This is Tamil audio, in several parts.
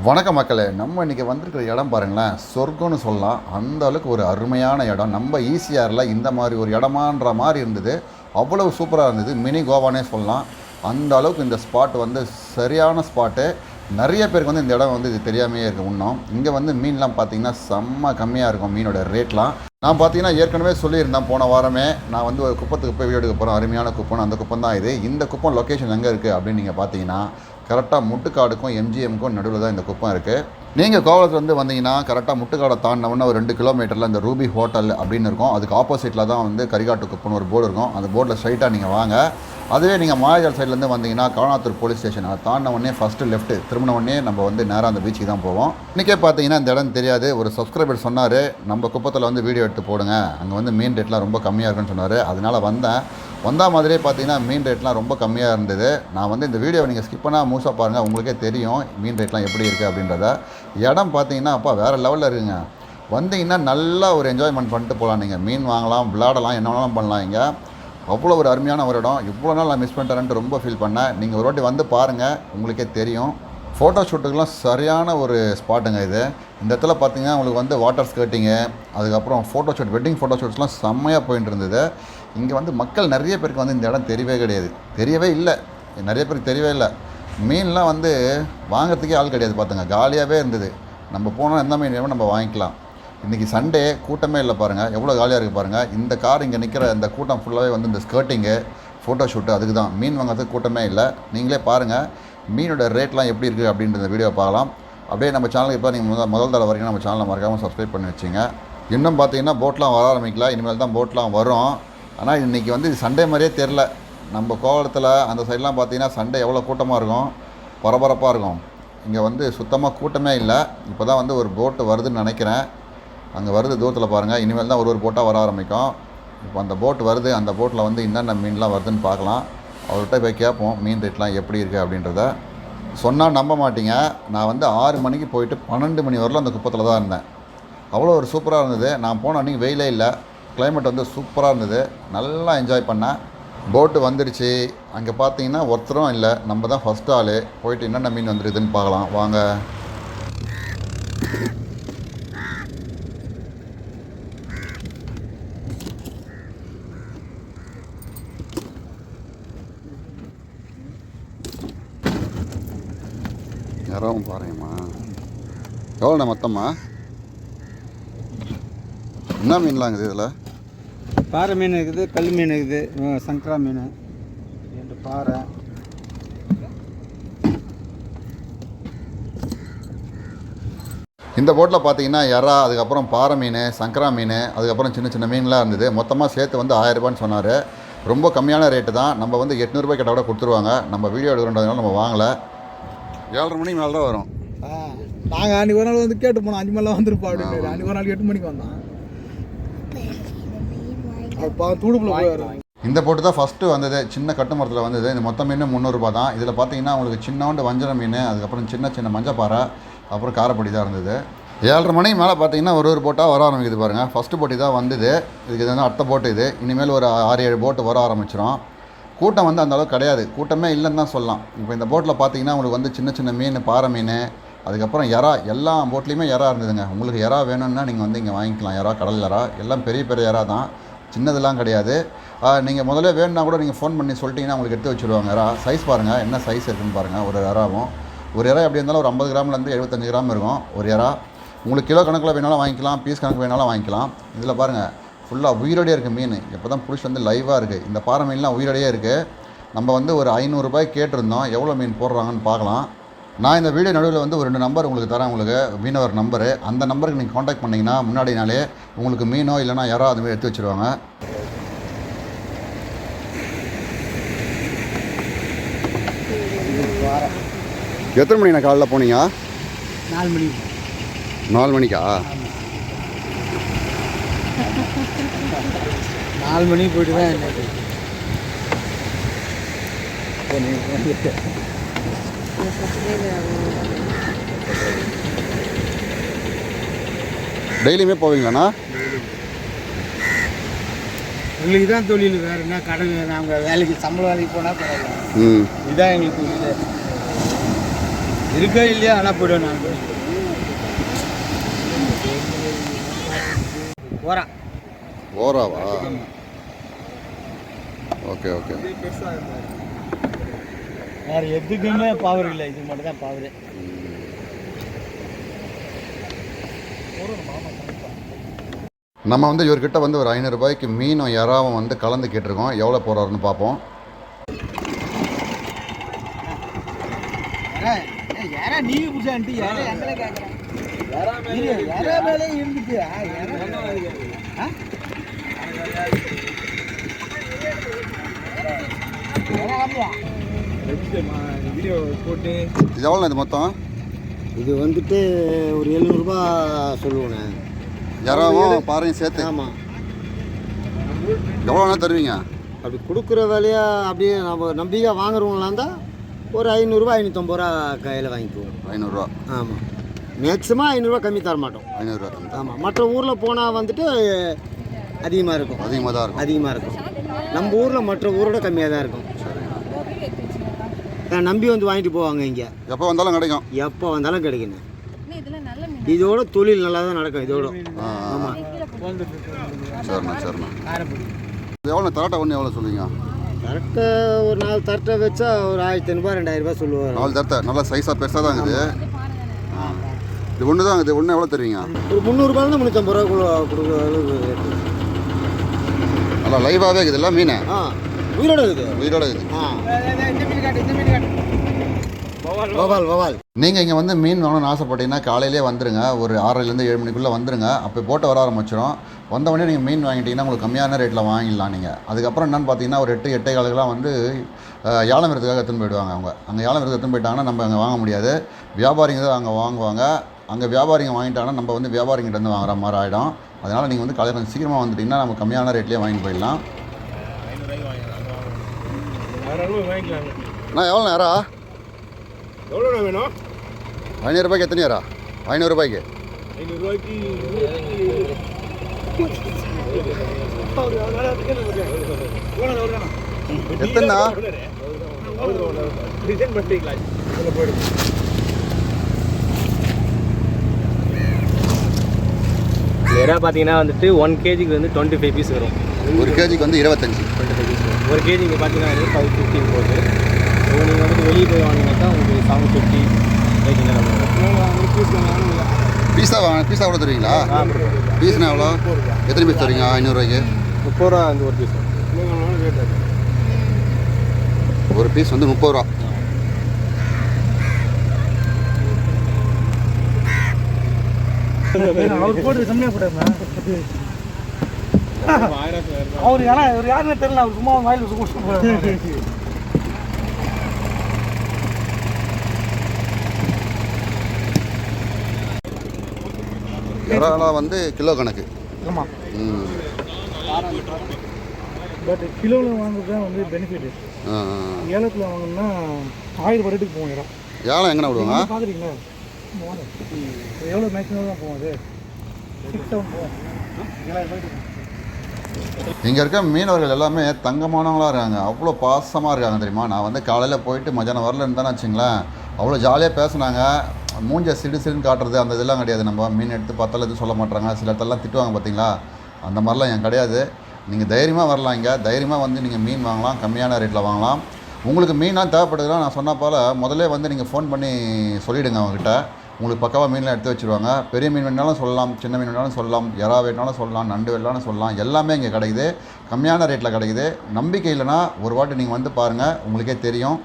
வணக்கம் மக்களே நம்ம இன்றைக்கி வந்திருக்கிற இடம் பாருங்களேன் சொர்க்கம்னு சொல்லலாம். அந்த அளவுக்கு ஒரு அருமையான இடம். நம்ம ஈசிஆரில் இந்த மாதிரி ஒரு இடமான்ற மாதிரி இருந்தது. அவ்வளவு சூப்பராக இருந்தது. மினி கோவானே சொல்லலாம். அந்த அளவுக்கு இந்த ஸ்பாட் வந்து சரியான ஸ்பாட்டு நிறைய பேருக்கு வந்து இந்த இடம் வந்து இது தெரியாமையே இருக்குது இன்னும் இங்கே வந்து மீன்லாம் பார்த்தீங்கன்னா செம்ம கம்மியாக இருக்கும் மீனோட ரேட்லாம். நான் பார்த்தீங்கன்னா ஏற்கனவே சொல்லியிருந்தேன் போன வாரமே நான் வந்து ஒரு குப்பத்துக்கு போய் வீடு எடுக்க போகிறேன் அருமையான குப்பம் அந்த குப்பம் தான் இது. இந்த குப்பம் லொக்கேஷன் எங்கே இருக்குது அப்படின்னு நீங்கள் பார்த்தீங்கன்னா கரெக்டாக முட்டுக்காடுக்கும் எம்ஜிஎம்க்கும் நடுவில் தான் இந்த குப்பம் இருக்குது நீங்கள் கோவலத்துலேருந்து வந்தீங்கன்னா கரெக்டாக முட்டுக்காடை தாண்டினவுடனே ஒரு ரெண்டு கிலோமீட்டரில் இந்த ரூபி ஹோட்டல் அப்படின்னு இருக்கும். அதுக்கு ஆப்போசிட்டில் தான் வந்து கரிகாட்டு குப்பம்னு ஒரு போர்டு இருக்கும். அந்த போர்டில் ஸ்ட்ரைட்டாக நீங்கள் வாங்க. அதுவே நீங்கள் மாயாஜால் சைட்லேருந்து வந்தீங்கன்னா கவனாத்தூர் போலீஸ் ஸ்டேஷன் அதை தாண்டின உடனே ஃபஸ்ட்டு லெஃப்ட் திரும்பின உடனே நம்ம வந்து நேராக அந்த பீச்சுக்கு தான் போவோம். இன்றைக்கே பார்த்தீங்கன்னா இந்த இடம் தெரியாது. ஒரு சப்ஸ்கிரைபர் சொன்னார் நம்ம குப்பத்தில் வந்து வீடியோ எடுத்து போடுங்க. அங்கே வந்து மீன் ரேட்லாம் ரொம்ப கம்மியாக இருக்குன்னு சொன்னார். அதனால் வந்தேன். வந்தால் மாதிரியே பார்த்தீங்கன்னா மீன் ரேட்லாம் ரொம்ப கம்மியாக இருந்தது. நான் வந்து இந்த வீடியோவை நீங்கள் ஸ்கிப் பண்ணால் மூசாக பாருங்கள் உங்களுக்கே தெரியும் மீன் ரேட்லாம் எப்படி இருக்குது அப்படின்றத. இடம் பார்த்தீங்கன்னா அப்பா வேறு லெவலில் இருக்குங்க. வந்தீங்கன்னா நல்லா ஒரு என்ஜாய்மெண்ட் பண்ணிட்டு போகலாம் நீங்கள் மீன் வாங்கலாம் விளாடலாம் என்ன வேணாலும் பண்ணலாம் இங்கே. அவ்வளோ ஒரு அருமையான ஒரு இடம். இவ்வளோ நாள் நான் மிஸ் பண்ணிட்டேன்ட்டு ரொம்ப ஃபீல் பண்ணேன். நீங்கள் ஒரு வாட்டி வந்து பாருங்கள் உங்களுக்கே தெரியும். ஃபோட்டோ ஷூட்டுக்கெலாம் சரியான ஒரு ஸ்பாட்டுங்க இது. இந்த இடத்துல பார்த்தீங்கன்னா உங்களுக்கு வந்து வாட்டர் ஸ்கேட்டிங்கு அதுக்கப்புறம் ஃபோட்டோ ஷூட் வெட்டிங் ஃபோட்டோ ஷூட்ஸ்லாம் செம்மையாக போயிட்டு இருந்தது. இங்கே வந்து மக்கள் நிறைய பேருக்கு வந்து இந்த இடம் தெரியவே கிடையாது. தெரியவே இல்லை. நிறைய பேருக்கு தெரியவே இல்லை. மீன்லாம் வந்து வாங்குறதுக்கே ஆள் கிடையாது பார்த்துங்க காலியாகவே இருந்தது. நம்ம போனால் எந்த மீன் வேணுமோ நம்ம வாங்கிக்கலாம். இன்றைக்கி சண்டே கூட்டமே இல்லை பாருங்கள் எவ்வளோ காலியாக இருக்குது பாருங்கள் இந்த கார் இங்கே நிற்கிற இந்த கூட்டம் ஃபுல்லாகவே வந்து இந்த ஸ்கர்ட்டிங்கு ஃபோட்டோ ஷூட்டு அதுக்கு தான் மீன் வாங்குறதுக்கு கூட்டமே இல்லை. நீங்களே பாருங்கள் மீனோட ரேட்லாம் எப்படி இருக்குது அப்படின்ற வீடியோ பார்க்கலாம். அப்படியே நம்ம சேனலுக்கு இப்போ நீங்கள் முதல் முதல் தடவை வரைக்கும் நம்ம சேனலை மறக்காமல் சப்ஸ்கிரைப் பண்ணி வச்சுங்க. இன்னும் பார்த்தீங்கன்னா போட்லாம் வர ஆரம்பிக்கல. இனிமேல் தான் போட்லாம் வரும். ஆனால் இன்றைக்கி வந்து சண்டே மாதிரியே தெரில நம்ம கோவளத்தில் அந்த சைட்லாம் பார்த்தீங்கன்னா சண்டே எவ்வளோ கூட்டமாக இருக்கும்? பரபரப்பாக இருக்கும். இங்கே வந்து சுத்தமாக கூட்டமே இல்லை. இப்போ தான் வந்து ஒரு போட்டு வருதுன்னு நினைக்கிறேன். அங்கே வருது தூரத்தில் பாருங்கள் இனிமேல் தான் ஒரு ஒரு போட்டாக வர ஆரம்பிக்கும். இப்போ அந்த போட் வருது. அந்த போட்டில் வந்து என்னென்ன மீன்லாம் வருதுன்னு பார்க்கலாம். அவர்கிட்ட போய் கேட்போம் மீன் ரேட்லாம் எப்படி இருக்குது அப்படின்றத. சொன்னால் நம்ப மாட்டீங்க. நான் வந்து ஆறு மணிக்கு போயிட்டு பன்னெண்டு மணி வரலும் அந்த குப்பத்தில் தான் இருந்தேன். அவ்வளோ ஒரு சூப்பராக இருந்தது. நான் போன அன்றைக்கி வெயிலே இல்லை. கிளைமேட் வந்து சூப்பராக இருந்தது. நல்லா என்ஜாய் பண்ணேன். போட்டு வந்துடுச்சு அங்கே பார்த்தீங்கன்னா ஒருத்தரும் இல்லை. நம்ம தான் ஃபஸ்ட் ஆள். போயிட்டு என்னென்ன மீன் வந்துருக்குதுன்னு பார்க்கலாம். வாங்க யாராவும் பாருங்கம்மா எவ்வளோண்ணா மொத்தமா. என்ன மீன்லாம் இருக்குது இதில்? பாறை மீன் இருக்குது கல் மீன் இருக்குது சங்கரா மீன் ரெண்டு பாறை. இந்த போட்டில் பார்த்தீங்கன்னா எறா அதுக்கப்புறம் பாறை மீன் சங்கரா மீன் அதுக்கப்புறம் சின்ன சின்ன மீன்லாம் இருந்தது. மொத்தமாக சேர்த்து வந்து ஆயிரரூபான்னு சொன்னார். ரொம்ப கம்மியான ரேட்டு தான். நம்ம வந்து எட்நூறுபாய் கிட்ட கூட கொடுத்துருவாங்க. நம்ம வீடியோ எடுக்கிறோன்றதுனால நம்ம வாங்கலை. ஏழரை மணிக்கு மேலே தான் வரும். நாங்கள் அன்றைக்கி ஒரு நாள் வந்து கேட்டு போனோம் அஞ்சு மணிலாம் வந்துருப்பா அப்படின்னு. அன்றைக்கி ஒரு நாள் எட்டு மணிக்கு வந்தான். அப்பா தூடுப்புல போய் இந்த போட்டு தான் ஃபஸ்ட்டு வந்தது. சின்ன கட்டு மரத்தில் வந்தது. இந்த மொத்த மீன் முந்நூறுரூபா தான். இதில் பார்த்தீங்கன்னா உங்களுக்கு சின்னோண்டு வஞ்சர மீன் அதுக்கப்புறம் சின்ன சின்ன மஞ்சப்பாறை அப்புறம் காரப்பொடி தான் இருந்தது. ஏழரை மணிக்கு மேலே பார்த்தீங்கன்னா ஒரு ஒரு போட்டாக வர ஆரம்பிக்குது பாருங்கள் ஃபஸ்ட்டு போட்டி தான் வந்தது. இதுக்கு இது வந்து அடுத்த போட்டு இது. இனிமேல் ஒரு ஆறு ஏழு போட்டு வர ஆரம்பிச்சிடும் கூட்டம் வந்து அந்த அளவுக்கு கிடையாது. கூட்டமே இல்லைன்னு தான் சொல்லலாம். இப்போ இந்த போட்டில் பார்த்தீங்கன்னா உங்களுக்கு வந்து சின்ன சின்ன மீன் பாறை மீன் அதுக்கப்புறம் எறா எல்லா போட்லேயுமே எறா இருந்ததுங்க. உங்களுக்கு எறா வேணும்னா நீங்கள் வந்து இங்கே வாங்கிக்கலாம். எறா கடல் எறா. எல்லாம் பெரிய பெரிய எறா தான். சின்னதெல்லாம் கிடையாது. நீங்கள் முதல்ல வேணும்னா கூட நீங்கள் ஃபோன் பண்ணி சொல்லிட்டீங்கன்னா உங்களுக்கு எடுத்து வச்சுருவாங்க. எறா சைஸ் பாருங்கள் என்ன சைஸ் இருக்குன்னு பாருங்கள் ஒரு எறாவும். ஒரு எறா எப்படி இருந்தாலும் ஒரு ஐம்பது கிராம்லேருந்து எழுபத்தஞ்சு கிராம் இருக்கும் ஒரு எறா. உங்களுக்கு கிலோ கணக்கில் வேணாலும் வாங்கிக்கலாம். பீஸ் கணக்கு வேணாலும் வாங்கிக்கலாம். இதில் பாருங்கள் ஃபுல்லாக உயிரோடையே இருக்குது மீன். இப்போ தான் பிடிச்சி வந்து லைவாக இருக்குது இந்த பாறை மீன்லாம் உயிரோடையே இருக்குது நம்ம வந்து ஒரு ஐநூறுரூபாய் கேட்டிருந்தோம். எவ்வளோ மீன் போடுறாங்கன்னு பார்க்கலாம். நான் இந்த வீடியோ நடுவில் வந்து ஒரு ரெண்டு நம்பர் உங்களுக்கு தரேன் உங்களுக்கு. மீனவர் நம்பரு அந்த நம்பருக்கு நீங்கள் காண்டாக்ட் பண்ணிங்கன்னா முன்னாடி நாளே உங்களுக்கு மீனோ இல்லைனா யாரோ அதுமாதிரி எடுத்து வச்சுருவாங்க. எத்தனை மணி நான் காலைல போனீங்க? நாலு மணிக்கு நாலு மணிக்கா? நாலு மணிக்கு போயிட்டு தான் டெய்லியுமே போவீங்களாண்ணா? எங்களுக்கு தான் தொழில் வேறு என்ன கடல் நாங்கள் வேலைக்கு சம்பள வேலைக்கு போனால் பரவாயில்ல. ம். இதான் எங்களுக்கு தொழில் இருக்கோ இல்லையா? ஆனால் போய்டுவேன் நான் போகிறேன் ஓராவா? Okay okay. வேறு எதுக்குமே பவர் இல்லை. இது மட்டும் தான் பவர் நம்ம வந்து இவர்கிட்ட வந்து ஒரு ஐநூறுரூபாய்க்கு மீனும் இறாவும் வந்து கலந்து கேட்டிருக்கோம். எவ்வளோ போகிறாருன்னு பார்ப்போம். யாரா நீங்க புடிச்சான்ட்டு யாரா எங்களை கேட்குறேன் யாரா மேலே இருந்துச்சு ஆ? வீடியோ போட்டு இது எவ்வளோ இது மொத்தம்? இது வந்துட்டு ஒரு எழுநூறுபா சொல்லுவேண்ணே. இறாவும் பாறையும் சேர்த்து? ஆமாம் எவ்வளோண்ணா தருவீங்க? அப்படி கொடுக்குற வேலையா அப்படியே நம்ம நம்பிக்கை வாங்குறவங்களா இருந்தால் ஒரு ஐநூறுரூவா ஐநூற்றம்பது ரூபா கையில் வாங்கிக்குவோம். ஐநூறுரூவா ஆமாம் மேக்ஸிமம் ஐநூறுரூவா கம்மி தர மாட்டோம். ஐநூறுரூவா ஆமாம் மற்ற ஊரில் போனால் வந்துட்டு அதிகமாக இருக்கும். அதிகமாக தான் இருக்கும். அதிகமாக இருக்கும். நம்ம ஊரில் மற்ற ஊரோட கம்மியாக தான் இருக்கும். நம்பி வந்து வாங்கிட்டு போவாங்க இங்கே. எப்போ வந்தாலும் கிடைக்கும். எப்போ வந்தாலும் கிடைக்கணும் இதெல்லாம் நல்ல மீன். இதோட தொழில் நல்லா தான் நடக்கும் இதோட. ஆமாம் சரிண்ணா சரிண்ணா. எவ்வளோ தராட்டை ஒன்று எவ்வளோ சொல்லுவீங்க? கரெக்டாக ஒரு நாலு தட்டை வச்சா ஒரு ஆயிரத்தி ஐநூறுபா ரெண்டாயிரம் ரூபாய் சொல்லுவார். நாலு தரத்தை நல்லா சைஸாக பெருசாக தான் இருக்குது. இது ஒன்று தான் இது ஒன்று எவ்வளோ தருவீங்க? ஒரு முந்நூறுபாயிலிருந்து முந்நூற்றம்பது ரூபா கொடுக்குற அளவுக்கு rate. நல்லா லைவாகவே இருக்குது இல்லை மீன். ஆ. உயிரோட இருக்குது. உயிரோட இருக்குது. ஆ. இந்த மீன் காட்டு இந்த மீன் காட்டு வவால். வவால். நீங்கள் இங்கே வந்து மீன் வாங்கணும்னு ஆசைப்பட்டீங்கன்னா காலையிலே வந்துருங்க. ஒரு ஆறரைலேருந்து ஏழு மணிக்குள்ளே வந்துருங்க. அப்போ போட்டு வர ஆரம்பிச்சிடும் வந்த உடனே நீங்கள் மீன் வாங்கிட்டீங்கன்னா உங்களுக்கு கம்மியான ரேட்டில் வாங்கிடலாம் நீங்கள் அதுக்கப்புறம் என்னன்னு பார்த்தீங்கன்னா ஒரு எட்டு எட்டே காலுக்கெல்லாம் வந்து யாழம் விரத்துக்காக எடுத்துன்னு போயிடுவாங்க அவங்க. அங்கே யாழம் விரத்து எடுத்துன்னு போயிட்டாங்கன்னா நம்ம அங்கே வாங்க முடியாது. வியாபாரிங்க தான் அங்கே வாங்குவாங்க. அங்கே வியாபாரிங்க வாங்கிட்டாங்கன்னா நம்ம வந்து வியாபாரிங்கிட்ட இருந்து வாங்குற மாதிரி ஆகிடும் அதனால் நீங்கள் வந்து காலையில் கொஞ்சம் சீக்கிரமாக வந்துட்டிங்கன்னா நம்ம கம்மியான ரேட்லேயே வாங்கிட்டு போயிடலாம். அண்ணா எவ்வளோ நேரா எவ்வளோண்ணா வேணும் ஐநூறுரூபாய்க்கு எத்தனை நேரா ஐநூறுரூபாய்க்கு ஐநூறுரூவாய்க்கு எத்தனைண்ணா டிசைன் பண்ணிட்டீங்களா இதில் நேராக பார்த்தீங்கன்னா வந்துட்டு ஒன் கேஜிக்கு வந்து டுவெண்ட்டி ஃபைவ் பீஸ் வரும். ஒரு கேஜிக்கு வந்து இருபத்தஞ்சி. டுவெண்ட்டி ஃபைவ் பீஸ் வரும். ஒரு கேஜி இங்கே பார்த்தீங்கன்னா வந்து ஃபைவ் ஃபிஃப்டி போகுது. ஸோ நீங்கள் வந்துட்டு வெளியே போய் வாங்கினாக்கா உங்களுக்கு செவன் ஃபிஃப்டி லைக் என்ன பீஸா வாங்க பீஸா எவ்வளோ தருவீங்களா? பீஸ்னா எவ்வளோ? எத்தனை பீஸ் தருவீங்க? ஐநூறுரூவாய்க்கு? முப்பது ரூபா அந்த ஒரு பீஸ் ஒரு பீஸ் வந்து முப்பது ரூபா. அவர் போட்டு கம்மியாக போட்டாருண்ணா அவர் ஏன்னா இவர் யாருன்னு தெரியல அவர் சும்மா வாயில் சும்மா இறாலாம் வந்து கிலோ கணக்கு. ஆமாம் பட் கிலோவில் வாங்குறது தான் வந்து பெனிஃபிட். ஏலத்தில் வாங்கணும்னா ஆயிரம் ரேட்டுக்கு போகும் இடம் ஏலம் எங்கே விடுவாங்க? பார்க்குறீங்களா வாங்க எவ்வளோ மேக்ஸிமம் தான் போகும் அது? சிக்ஸ் செவன் போகும் ஏழாயிரம் ரூபாய்க்கு இங்கே இருக்க மீனவர்கள் எல்லாமே தங்கமானவங்களாக இருக்காங்க. அவ்வளோ பாசமாக இருக்காங்க தெரியுமா? நான் வந்து காலையில் போயிட்டு மத்தியானம் வரல இருந்தேன்னு வச்சுங்களேன். அவ்வளோ ஜாலியாக பேசுனாங்க. மூஞ்ச சிடு சிடுன்னு காட்டுறது அந்த இதெல்லாம் கிடையாது நம்ம. மீன் எடுத்து பார்த்தாலும் எதுவும் சொல்ல மாட்டாங்க. சில இடத்துலலாம் திட்டுவாங்க பார்த்தீங்களா அந்த மாதிரிலாம் என் கிடையாது. நீங்கள் தைரியமாக வரலாம் இங்கே. தைரியமாக வந்து நீங்கள் மீன் வாங்கலாம். கம்மியான ரேட்டில் வாங்கலாம். உங்களுக்கு மீனாக தேவைப்படுதுன்னா நான் சொன்ன போல் முதல்ல வந்து நீங்கள் ஃபோன் பண்ணி சொல்லிவிடுங்க அவங்ககிட்ட. உங்களுக்கு பக்காவாக மீன்லாம் எடுத்து வச்சுருவாங்க. பெரிய மீன் வேணாலும் சொல்லலாம் சின்ன மீன் வேணாலும் சொல்லலாம் எறா வேணாலும் சொல்லலாம் நண்டு வேணாலும் சொல்லலாம் எல்லாமே இங்கே கிடைக்குது. கம்மியான ரேட்டில் கிடைக்குது. நம்பிக்கை இல்லைன்னா ஒரு வாட்டி நீங்கள் வந்து பாருங்கள் உங்களுக்கே தெரியும்.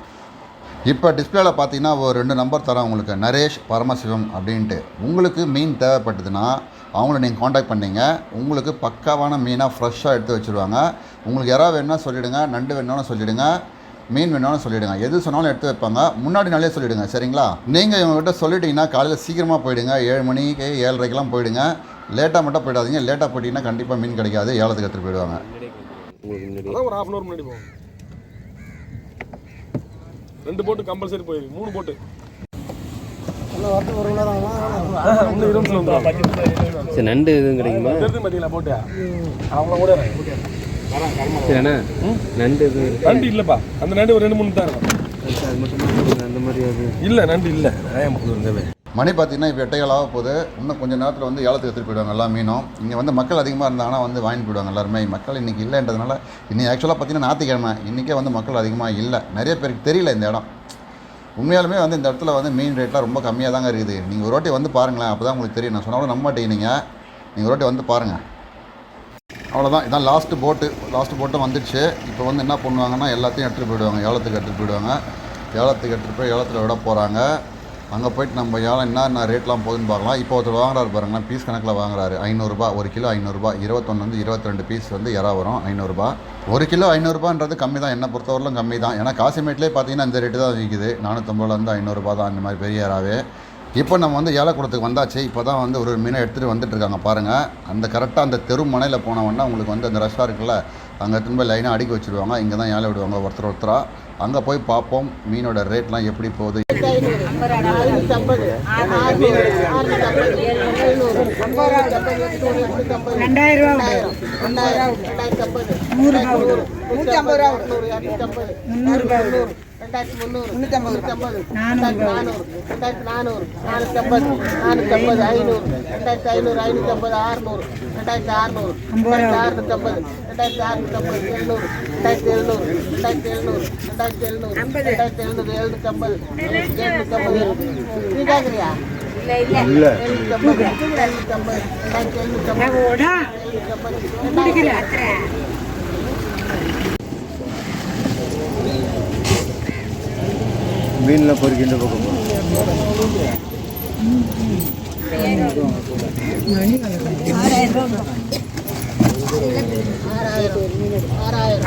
இப்போ டிஸ்பிளேல பார்த்தீங்கன்னா ஒரு ரெண்டு நம்பர் தரேன் உங்களுக்கு. நரேஷ் பரமசிவம் அப்படின்ட்டு. உங்களுக்கு மீன் தேவைப்பட்டதுன்னா அவங்கள நீங்கள் காண்டாக்ட் பண்ணிங்க. உங்களுக்கு பக்காவான மீனாக ஃப்ரெஷ்ஷாக எடுத்து வச்சுருவாங்க. உங்களுக்கு எறா வேணும்னா சொல்லிவிடுங்க நண்டு வேணும்னாலும் சொல்லிவிடுங்க மீன் வேணும்னு சொல்லிவிடுங்க எது சொன்னாலும் எடுத்து வைப்பாங்க. முன்னாடி நாளே சொல்லிவிடுங்க சரிங்களா? நீங்கள் இவங்ககிட்ட சொல்லிட்டீங்கன்னா காலையில் சீக்கிரமாக போயிடுங்க. ஏழு மணிக்கு ஏழரைக்கெல்லாம் போயிடுங்க. லேட்டாக மட்டும் போயிடாதீங்க. லேட்டாக போயிட்டீங்கன்னா கண்டிப்பாக மீன் கிடைக்காது. ஏலத்துக்கு எடுத்துகிட்டு போயிடுவாங்க. அதான் ஒரு ஹாஃப் அன் முன்னாடி போகும் ரெண்டு போட்டு கம்பல்சரி போயிருக்கு. மூணு போட்டு நண்டு எதுவும் கிடைக்குமா? போட்டு அவங்கள கூட சரி அண்ணா நண்டு நண்டு இல்லைப்பா. அந்த நண்டு ஒரு ரெண்டு மூணு தான் இருக்கும். அது மட்டும் அந்த மாதிரி இல்லை நண்டு இல்லை. மணி பார்த்தீங்கன்னா இப்போ எட்டைகள் ஆக போகுது. இன்னும் கொஞ்சம் நேரத்தில் வந்து ஏலத்துக்கு எடுத்துகிட்டு போயிடுவாங்க எல்லா மீனும். இங்கே வந்து மக்கள் அதிகமாக இருந்தாங்கன்னா வந்து வாங்கிட்டு போயிடுவாங்க எல்லாருமே. மக்கள் இன்றைக்கி இல்லைன்றதுனால இன்னைக்கு ஆக்சுவலாக பார்த்தீங்கன்னா ஞாயிற்றுக்கிழமை இன்றைக்கே வந்து மக்கள் அதிகமாக இல்லை. நிறைய பேருக்கு தெரியல இந்த இடம். உண்மையாலுமே வந்து இந்த இடத்துல வந்து மீன் ரேட்லாம் ரொம்ப கம்மியாக தாங்க இருக்குது. நீங்கள் ஒரு வாட்டி வந்து பாருங்களேன் அப்போ தான் உங்களுக்கு தெரியும். நான் சொன்னாலும் நம்ப மாட்டீங்க நீங்கள் நீங்கள் ஒரு வாட்டி வந்து பாருங்கள் அவ்வளோதான் இதான் லாஸ்ட்டு போட்டு லாஸ்ட்டு போட்டு வந்துடுச்சு. இப்போ வந்து என்ன பண்ணுவாங்கன்னா எல்லாத்தையும் எடுத்துகிட்டு போயிடுவாங்க. ஏலத்துக்கு எடுத்துகிட்டு போயிடுவாங்க. ஏலத்துக்கு எடுத்துகிட்டு போய் ஏலத்தில் விட போகிறாங்க அங்கே போயிட்டு நம்ம ஏலம் என்ன ரேட்லாம் போகுதுன்னு பார்க்கலாம். இப்போ ஒருத்தர் வாங்குறாரு பாருங்களேன். பீஸ் கணக்கில் வாங்குறாரு. ஐநூறுரூபா ஒரு கிலோ ஐநூறுரூபா இருபத்தொன்னுலேருந்து இருபத்தி ரெண்டு பீஸ் வந்து இறா வரும் ஐநூறுரூபா ஒரு கிலோ ஐநூறுரூபான்றது கம்மி தான். என்னை பொறுத்தவரையிலும் கம்மி தான். ஏன்னா காசிமேட்லேயே பார்த்தீங்கன்னா இந்த ரேட்டு தான் விற்கிது நானூற்றம்பதுலேருந்து ஐநூறுரூபா தான். அந்த மாதிரி பெரிய இறாவே இப்போ நம்ம வந்து ஏலக்குளத்துக்கு வந்தாச்சு இப்போ தான் வந்து ஒரு ஒரு மீனை எடுத்துகிட்டு வந்துட்டு இருக்காங்க பாருங்கள் அந்த கரெக்டாக அந்த தெரு மனையில் போனவொன்னா உங்களுக்கு வந்து அந்த ரஷ்ஷாக இருக்குல்ல அங்கே எடுத்துன்னு போய் லைனாக அடிக்க வச்சுருவாங்க இங்கே தான் ஏழை விடுவாங்க ஒருத்தர் ஒருத்தராக அங்கே போய் பார்ப்போம் மீனோட ரேட்லாம் எப்படி போகுது ரெண்டாயிரம் ரூபா ஐம்பது ரூபா முந்நூறு ரூபா முந்நூற்றம்பது ரூபா நானூறு ரெண்டாயிரத்தி நானூறு நானூற்றம்பது நானூற்றம்பது ஐநூறு ரெண்டாயிரத்தி ஐநூறு ஐநூற்றம்பது அறுநூறு ரெண்டாயிரத்தி அறுநூறு ரெண்டாயிரத்தி அறுநூற்றம்பது ரெண்டாயிரத்தி அறுநூற்றம்பது எழுநூறு ரெண்டாயிரத்தி எழுநூறு ரெண்டாயிரத்தி எழுநூறு ரெண்டாயிரத்தி எழுநூறு ரெண்டாயிரத்தி எழுநூறு எழுநூற்றம்பது எழுநூற்றம்பது நீ கேட்குறியா இல்லை எழுநூற்றம்பது எழுநூற்றம்பது ரெண்டாயிரத்தி எழுநூற்றம்பது ஓடா எழுநூற்றம்பது மீனில் பொறுக்கின்ற பக்கம்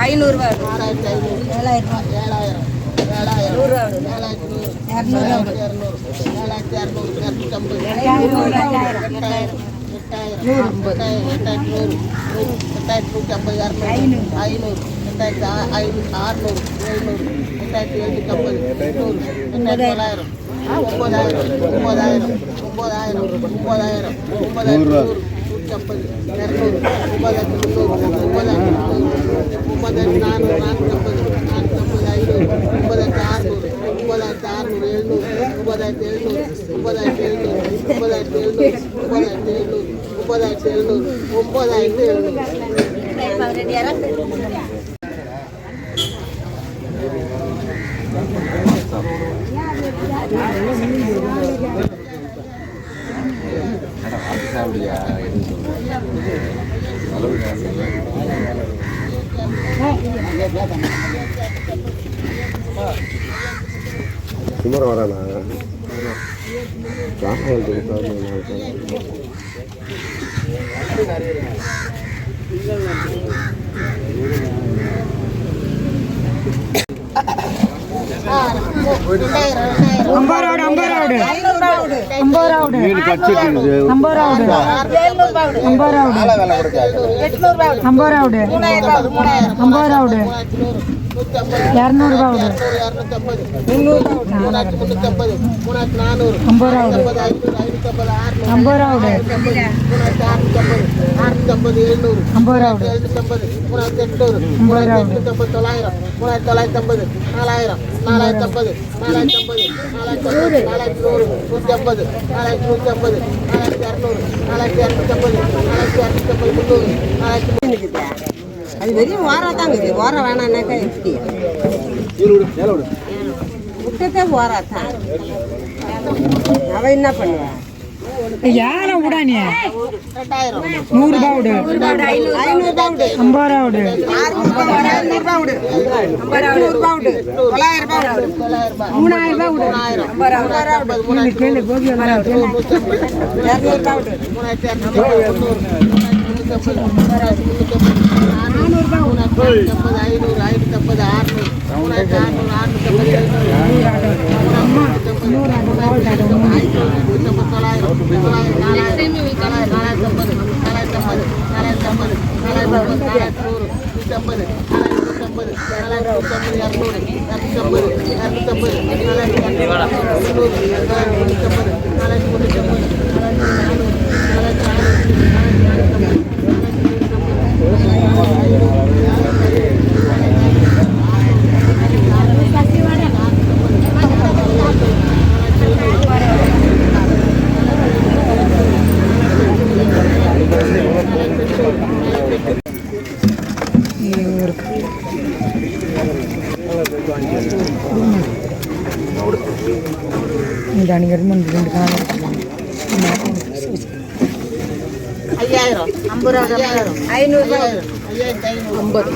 ஐநூறுரூவா ஆறாயிரத்தி ஐநூறு ஏழாயிரம் ஏழாயிரம் எட்டாயிரம் எட்டாயிரத்தி நூறு எட்டாயிரத்தி நூற்றி ஐம்பது இரநூறு ஐநூறு எட்டாயிரத்தி ஆ- ஐநூறு ஆறுநூறு எழுநூறு எட்டாயிரத்தி எழுநூற்றம்பது எண்ணூறு எட்டாயிரத்தி தொள்ளாயிரம் ஒம்பதாயிரம் ஒம்பதாயிரம் ஒம்பதாயிரம் ஒம்பதாயிரம் ஒம்பதாயிரத்தி நூறு நூற்றி ஐம்பது இரநூறு ஒம்பதாயிரத்தி முந்நூறு ஒம்பதாயிரத்தி முந்நூறு ஒம்பதாயிரத்தி நானூறு நானூற்றம்பது நானூற்றம்பது ஐநூறு ஒம்பதாயிரத்தி அறுநூறு ஒம்பதாயிரத்தி அறுநூறு எழுநூறு ஒம்பதாயிரத்தி எழுநூறு ஒம்பதாயிரத்தி எழுநூறு ஒம்பதாயிரத்தி எழுநூறு ஒம்பதாயிரத்தி எழுநூறு ஒம்பதாயிரத்தி எழுநூறு ஒம்பதாயிரத்தி எழுநூறு குமரம் வரானா Thank you. ஐம்பது ரூபா ஐம்பது ரூபா ஐம்பது ரூபா ஐம்பது ரூபா ஐம்பது ரூபா ஐம்பது ரூபா இரநூறுபா நானூறு ஐம்பது ரூபா ஐம்பது அறுநூறு ஐம்பது ரூபா எழுநூறு ஐம்பது ரூபா மூணாயிரத்தி எட்நூறு மூணாயிரத்தி எட்நூற்றம்பது தொள்ளாயிரம் மூணாயிரத்தி தொள்ளாயிரத்தி ஐம்பது நாலாயிரம் நாலாயிரத்தி ஐம்பது நாலாயிரத்தி ஐம்பது நாலாயிரத்தி ஐம்பது நாலாயிரத்தி நூறு நூற்றி ஐம்பது நாலாயிரத்தி நூற்றி ஐம்பது நாலாயிரத்தி இரநூறு நாலாயிரத்தி இரநூத்தம்பது நாலாயிரத்தி இரநூத்தம்பது முந்நூறு நாலாயிரத்தி அது வெறும் வாரம் தான் இருக்குது வாரம் வேணான்னாக்கா எப்படி? விட்டதே வாராத்தான் அவ என்ன பண்ணுவா? யாரை விடு விடு ஐம்பது ரூபா விடு ரூபா மூணாயிரம் ரூபா ஐம்பது ரூபா கேளு கோபி ஐம்பது ஐநூறு மூணாயிரத்தி அறுநூறு தொள்ளாயிரம் நாலாயிரம் அணிகள் ரெண்டு ரெண்டு ஐயாயிரம் ஐம்பது ரூபா ஐநூறுபா ஐம்பது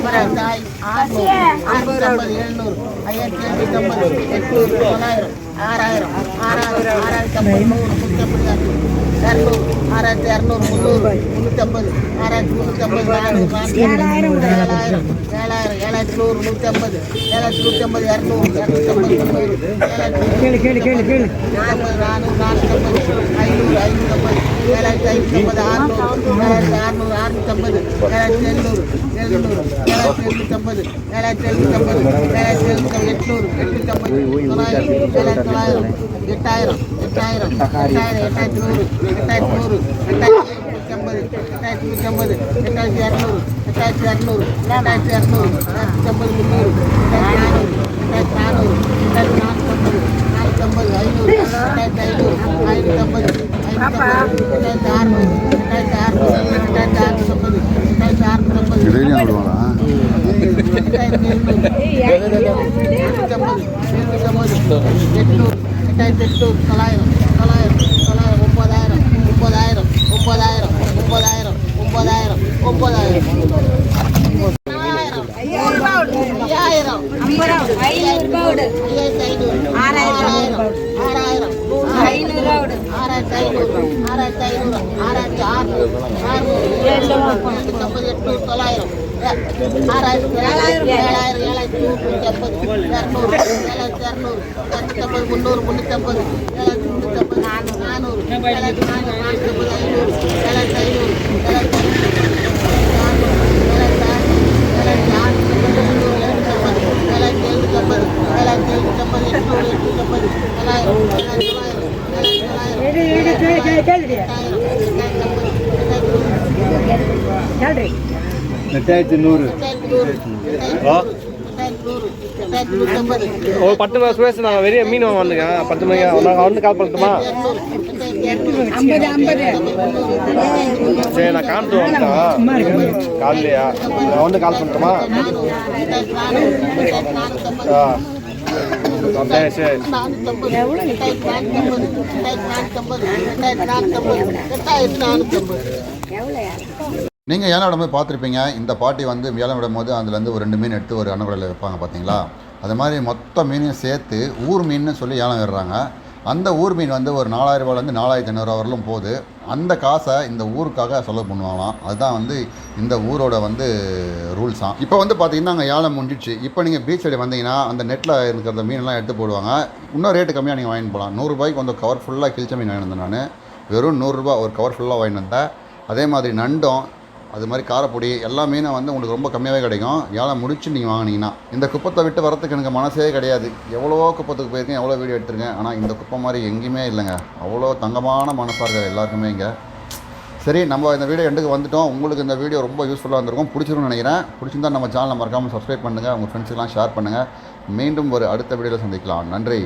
ஆறாயிரம் ஆறாயிரம் ஆறாயிரத்தி ஐம்பது இரநூறு ஆறாயிரத்தி இரநூறு முந்நூறு முந்நூற்றம்பது ஆறாயிரத்தி முந்நூற்றம்பது நானூறு ஏழாயிரம் ஏழாயிரம் ஏழாயிரம் ஏழாயிரத்தி நூறு நூற்றம்பது ஏழாயிரத்தி நூற்றம்பது இரநூறு இரநூத்தம்பது முந்நூறு ஏழாயிரத்தி நூற்றம்பது நானூறு நானூற்றம்பது ஐநூறு ஐநூற்றம்பது ஏழாயிரத்தி ஐநூற்றம்பது ஆறுநூறு ஏழாயிரத்தி அறுநூறு அறுநூற்றம்பது ஏழாயிரத்தி எழுநூறு எழுநூறு ஏழாயிரத்தி எழுநூற்றம்பது ஏழாயிரத்தி எழுநூற்றம்பது ஏழாயிரத்தி எழுநூற்றம்பது எட்நூறு எட்நூற்றம்பது தொள்ளாயிரம் ஏழாயிரத்தி தொள்ளாயிரம் எட்டாயிரம் எட்டாயிரம் எட்டாயிரம் எட்டாயிரத்தி நூறு எட்டாயிரத்தி நூறு எட்டாயிரத்தி நூற்றம்பது எட்டாயிரத்தி நூற்றம்பது எட்டாயிரத்தி இரநூறு எட்டாயிரத்தி இரநூறு எட்டாயிரத்தி இரநூறு எட்டாயிரத்தி முந்நூறு எட்டாயிரத்தி நானூறு எட்டாயிரத்தி நானூறு எட்டாயிரத்தி நானூற்றம்பது நானூற்றம்பது ஐநூறு எட்டாயிரத்தி ஐநூறு ஐநூற்றம்பது ஐநூற்றம்பது எட்டாயிரத்தி அறுநூறு எட்டாயிரத்தி அறுநூறு எட்டாயிரத்தி அறுநூற்றம்பது எட்டாயிரத்தி அறுநூற்றம்பது டெய்லியும் விடுவாங்களா எட்டாயிரத்தி எழுநூறு எழுநூற்றம்பது எழுநூற்றம்பது எட்நூறு எட்டாயிரத்தி எட்நூறு தொள்ளாயிரம் தொள்ளாயிரம் தொள்ளாயிரம் ஒம்பதாயிரம் ஒம்பதாயிரம் ஒம்பதாயிரம் ஒம்பதாயிரம் ஒம்பதாயிரம் ஒம்பதாயிரம் ஐயாயிரம். ஐநூறுரூபா ஆறாயிரம் ஆறாயிரம் ஆறாயிரத்தி ஐநூறு. ஆறாயிரத்தி ஐநூறு. தொள்ளாயிரம் ஆறாயிரத்தி ஏழாயிரம் ஏழாயிரம் ஏழாயிரத்தி நூற்றி ஐம்பது இரநூறு ஏழாயிரத்தி இரநூறு இரநூத்தம்பது முந்நூறு முந்நூற்றம்பது ஏழாயிரத்தி முந்நூற்றம்பது நானூறு நானூறு ஏழாயிரத்தி நானூறு நானூற்றம்பது ஐநூறு ஏழாயிரத்தி ஐநூறு ஏழாயிரத்தி ஏழாயிரத்தி ஆறுநூறு ஏழாயிரத்தி எழுநூற்றம்பது ஏழாயிரத்தி எழுநூற்றம்பது எட்நூறு எட்நூற்றம்பது தொள்ளாயிரம் ஏழாயிரத்தி தொள்ளாயிரம் எட்டாயிரத்தி நூறு. ஒரு பத்து மணி சுரேஷ் நான் வெளியே மீன் வாங்க பத்து மணிக்கு? நாங்கள் வந்து கால் பண்ணட்டுமா? சரி நான் காமிட்டு வந்துட்டேன் காலையிலையா? நான் வந்து கால் பண்ணட்டுமா? ஆ. சரி நீங்கள் ஏழை விடும்போது பார்த்துருப்பீங்க? இந்த பாட்டி வந்து ஏழை விடும் போது அதுலேருந்து ஒரு ரெண்டு மீன் எடுத்து ஒரு அன்னக்குடையில் வைப்பாங்க பார்த்தீங்களா அது மாதிரி மொத்த மீனையும் சேர்த்து ஊர் மீன்னு சொல்லி ஏலம் விடுறாங்க அந்த ஊர் மீன் வந்து ஒரு நாலாயிரம் ரூபாயிலேருந்து நாலாயிரத்தி ஐநூறுரூவா வரலும் போகுது. அந்த காசை இந்த ஊருக்காக செலவு பண்ணுவாங்களாம். அதுதான் வந்து இந்த ஊரோட வந்து ரூல்ஸாம் இப்போ வந்து பார்த்தீங்கன்னா அங்கே ஏழை முடிஞ்சிச்சு இப்போ நீங்கள் பீச் சைடு வந்தீங்கன்னா அந்த நெட்டில் இருக்கிற மீன்லாம் எடுத்து போடுவாங்க. இன்னும் ரேட்டு கம்மியாக நீங்கள் வாங்கிட்டு போகலாம் நூறுரூபாய்க்கு வந்து கவர் ஃபுல்லாக கிழிச்ச மீன் வாங்கிட்டு வந்தேன் நான். வெறும் நூறுரூபா ஒரு கவர் ஃபுல்லாக வாங்கிட்டு வந்தேன். அதே மாதிரி நண்டும் அது மாதிரி காரப்பொடி எல்லா மீனும் வந்து உங்களுக்கு ரொம்ப கம்மியாகவே கிடைக்கும். ஏழை முடிச்சு நீங்கள் வாங்கினீங்கன்னா இந்த குப்பத்தை விட்டு வரத்துக்கு எனக்கு மனசே கிடையாது. எவ்வளோ குப்பத்துக்கு போயிருக்கேன் எவ்வளோ வீடியோ எடுத்திருக்கேன். ஆனால் இந்த குப்பை மாதிரி எங்கேயுமே இல்லைங்க. அவ்வளோ தங்கமான மனசாக இருக்குது எல்லாருக்குமே இங்கே. சரி நம்ம இந்த வீடியோ எண்டுக்கு வந்துட்டோம். உங்களுக்கு இந்த வீடியோ ரொம்ப யூஸ்ஃபுல்லாக இருந்திருக்கும். பிடிச்சிருக்கும்னு நினைக்கிறேன். பிடிச்சிருந்தா நம்ம சேனலை மறக்காமல் சப்ஸ்கிரைப் பண்ணுங்கள் உங்கள் ஃப்ரெண்ட்ஸுக்கெலாம் ஷேர் பண்ணுங்கள் மீண்டும் ஒரு அடுத்த வீடியோவில் சந்திக்கலாம். நன்றி.